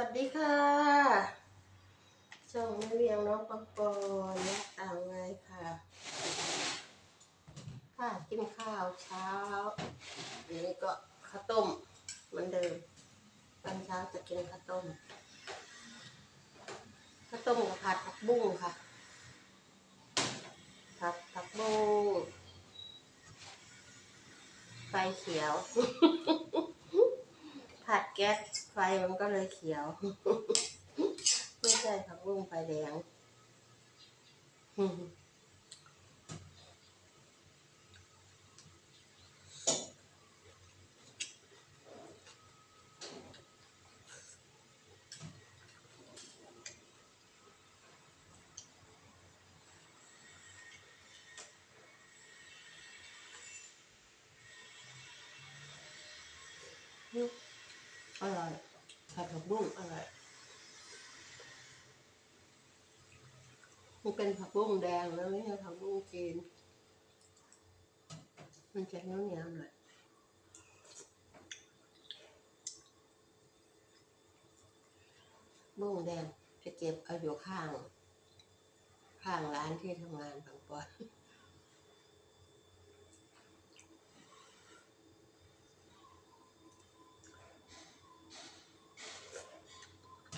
วัสดีค่ะช่องแม่เลี้ยงน้องปังปอนและต่างไงค่ะ ค่ะกินข้าวเช้าอันนี้ก็ข้าวต้มเหมือนเดิมตอนเช้าจะกินข้าวต้มข้าวต้มกับผัดผักบุ้งค่ะ ผัดผักบุ้งไฟเขียว ผัดแก๊สไฟมันก็เลยเขียว ไม่ใช่ผักบุ้งไฟแดง อร่อยผัดผักบุ้งอร่อยมันเป็นผักบุ้งแดงแล้วไม่ใช่ผักบุ้งจีนมันจะเหนียวเหนียวหน่อยบุ้งแดงจะเก็บเอาอยู่ข้าง ข้างร้านที่ทำงานบางปอน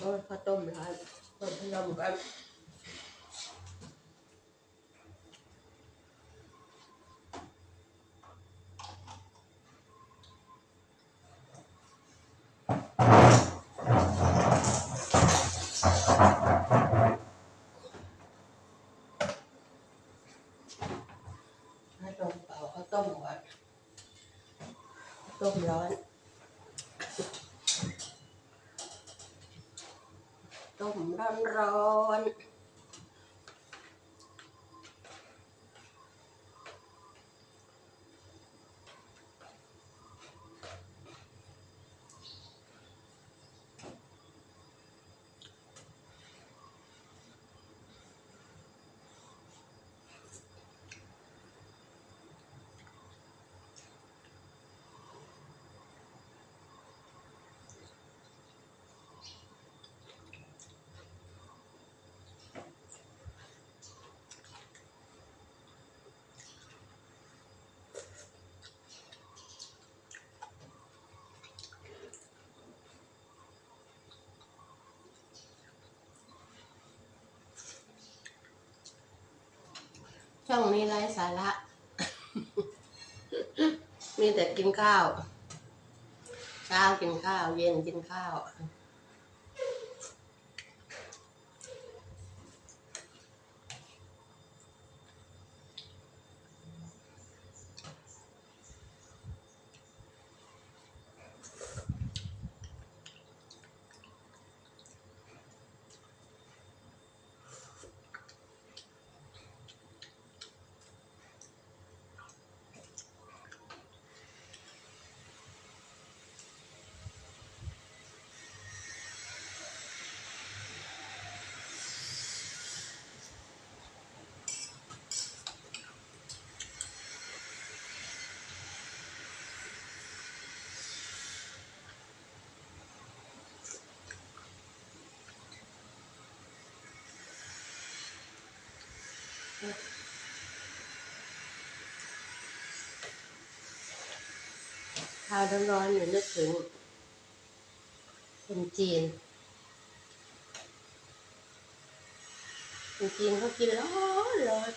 โอ้ยข้าวต้มร้านต้มพะยมกันให้ ต้มร้อน ช่องนี้ไร้สาระ มีแต่กินข้าว เช้ากินข้าว เย็นกินข้าว ข้าวร้อนๆอยู่นึกถึงคนจีนคนจีนเขากินร้อนร้อน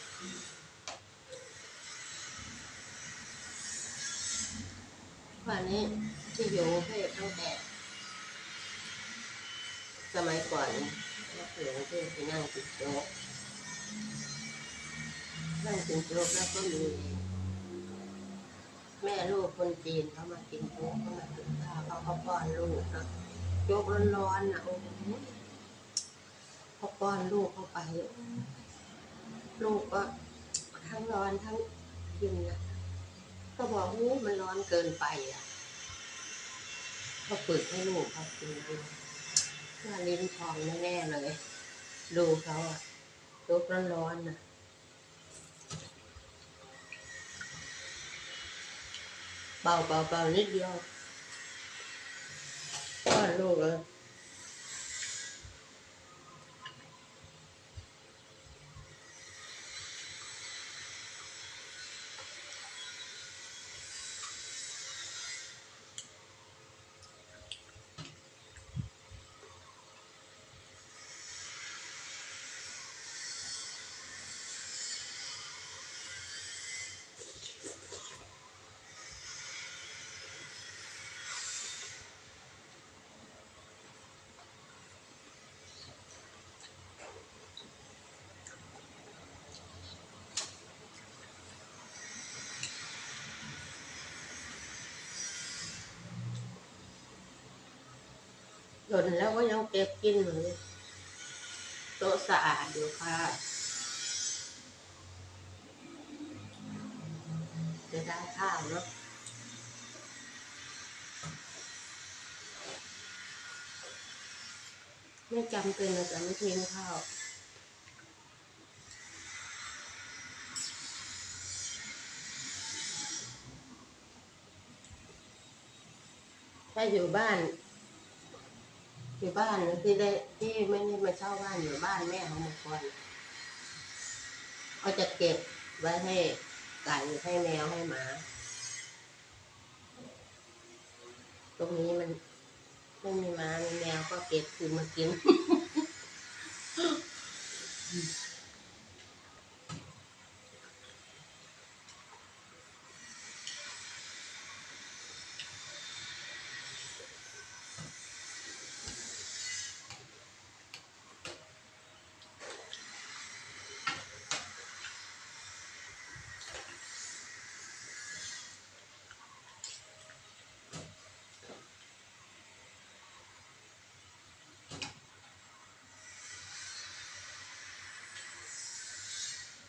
วันนี้ที่อยู่เทพตั้งแต่สมัยก่อนก็อยู่กรุงทพไปนั่งกินโจ๊ก นั่งกินโจ๊กแล้วก็มีแม่ลูกคนจีนเขามากินโจ๊กเขามากินข้าวเขาก็ป้อนลูกนะโจ๊กร้อนๆนะโอ้โหเขาป้อนลูกเข้าไป ลูกก็ทั้งร้อนทั้งกินนะก็บอกว่ามันร้อนเกินไปอะก็เปิดให้ลูกเขากินดูว่าลิ้นพองแน่ๆเลย ดูเขาอะโจ๊กร้อนๆน่ะ เบาเบาเบานิดเดียวป้อนลูกเลย หล่นแล้วก็ยังเก็บกินอยู่เลยโต๊ะสะอาดอยู่ค่ะจะได้ข้าวเนาะไม่จำเป็นเราจะไม่ทิ้งข้าวถ้าอยู่บ้าน อยู่บ้านที่ได้ที่ไม่ได้มาเช่าบ้านอยู่บ้านแม่ของมังกรเขาจะเก็บไว้ให้ไก่ให้แมวให้หมา ตรงนี้มันไม่มีหมามีแมวก็เก็บคือมากิน พรุ่งนี้ก็เที่ยว ลืมซื้อเต้าเจี้ย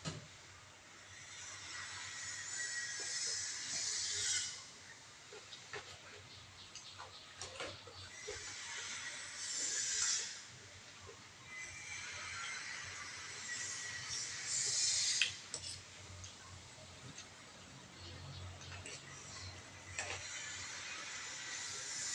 ว แต่ก็ยังไม่อยากซื้อแต่เดี๋ยวกลับ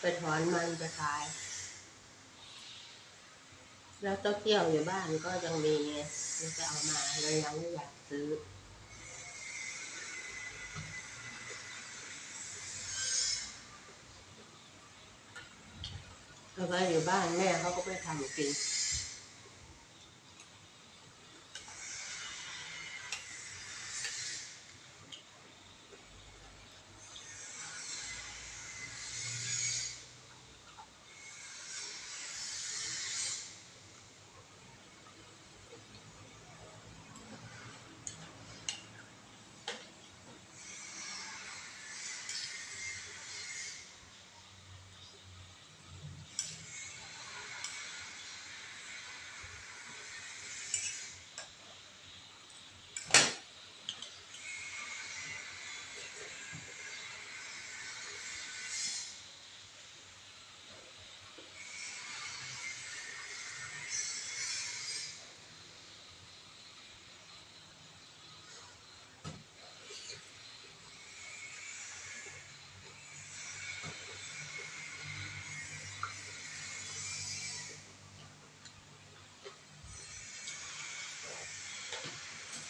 ไปถอนมันไปขาย แล้วเต้าเจี้ยวอยู่บ้านก็ยังมีไงเราจะเอามาเรายังไม่อยากซื้อ แล้วก็อยู่บ้านแม่เขาก็ไม่ทำกิน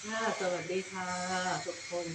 ค่ะ สวัสดีค่ะ ทุกคน